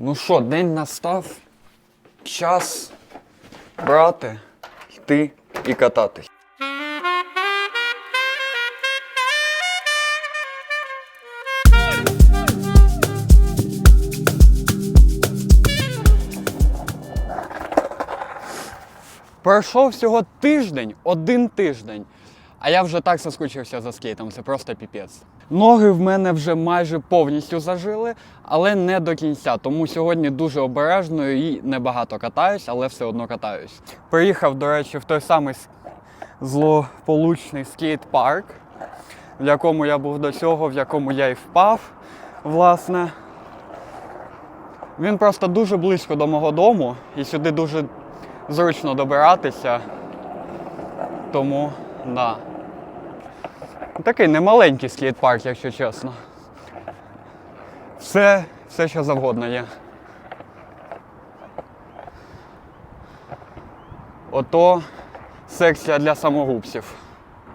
Ну що, день настав. Час брати, йти і кататись. Пройшов всього тиждень, один тиждень. А я вже так соскучився за скейтом, це просто піпець. Ноги в мене вже майже повністю зажили, але не до кінця. Тому сьогодні дуже обережно і небагато катаюсь, але все одно катаюсь. Приїхав, до речі, в той самий злополучний скейт-парк, в якому я був до цього, в якому я і впав, власне. Він просто дуже близько до мого дому, і сюди дуже зручно добиратися. Тому, да. Такий немаленький скейт-парк, якщо чесно. Все, все що завгодно є. Ото секція для самогубців.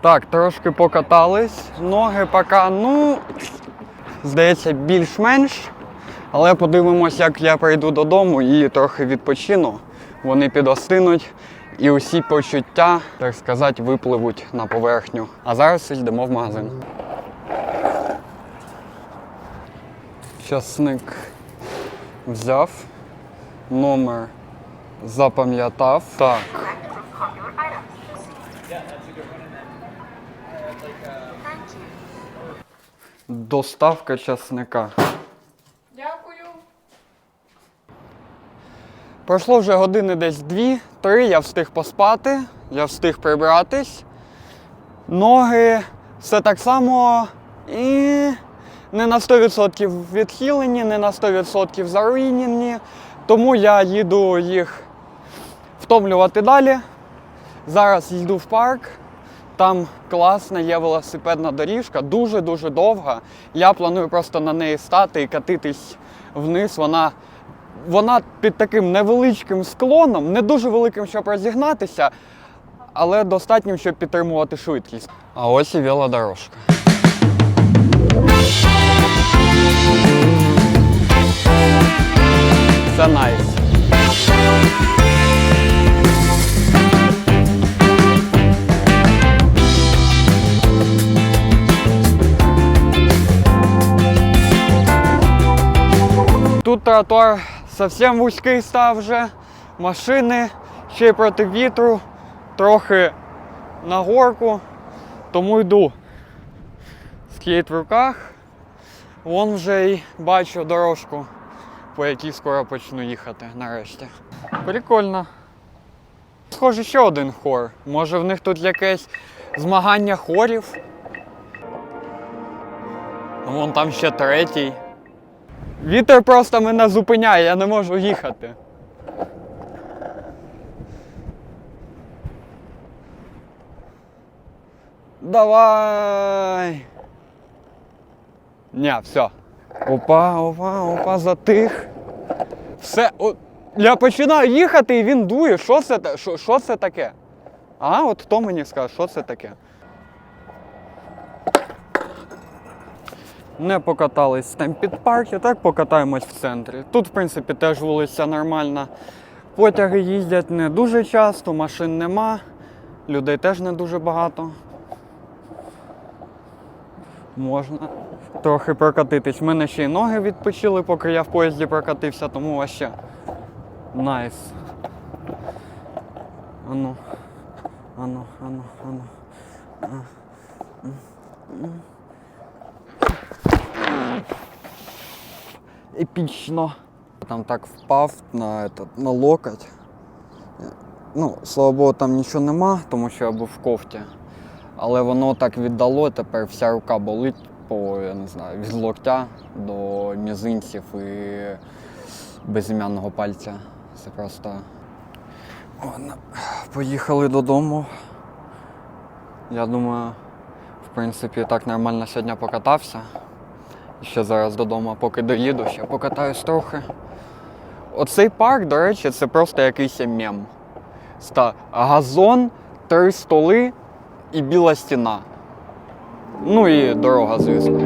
Так, трошки покатались. Ноги поки, ну, здається, більш-менш. Але подивимось, як я прийду додому і трохи відпочину. Вони підостинуть і усі почуття, так сказати, випливуть на поверхню. А зараз йдемо в магазин. Часник взяв, номер запам'ятав. Так. Доставка часника. Пройшло вже години десь дві-три, я встиг поспати, я встиг прибратись. Ноги все так само і не на 100% відхилені, не на 100% заруйнені. Тому я їду їх втомлювати далі. Зараз йду в парк. Там класна є велосипедна доріжка, дуже-дуже довга. Я планую просто на неї стати і катитись вниз. Вона, вона під таким невеличким склоном, не дуже великим, щоб розігнатися, але достатнім, щоб підтримувати швидкість. А ось і велодорожка. Це найс. Тут тротуар зовсім вузький став вже. Машини ще й проти вітру, трохи на горку, тому йду. Скейт в руках. Вон вже й бачу дорожку, по якій скоро почну їхати нарешті. Прикольно. Схоже, ще один хор. Може в них тут якесь змагання хорів. Вон там ще третій. Вітер просто мене зупиняє, я не можу їхати. Давай. Ня, все. Опа, опа, опа, затих. Все. О, я починаю їхати і він дує. Що це, що, що це таке? А, от хто мені скаже, що це таке? Не покатались там під парк, і так покатаємось в центрі. Тут, в принципі, теж вулиця нормальна. Потяги їздять не дуже часто, машин нема, людей теж не дуже багато. Можна трохи прокатитись. В мене ще й ноги відпочили, поки я в поїзді прокатився, тому вообще найс. Ану, ану, ану, ану. Епічно. Там так впав на, этот, на локоть. Ну, слава Богу, там нічого нема, тому що я був в кофті. Але воно так віддало, тепер вся рука болить по, я не знаю, від локтя до мізинців і безім'яного пальця. Це просто. Ладно, поїхали додому. Я думаю, в принципі, так нормально сьогодні покатався. Ще зараз додому, поки доїду, ще покатаюсь трохи. Оцей парк, до речі, це просто якийсь мем. Ста газон, три столи і біла стіна. Ну і дорога, звісно.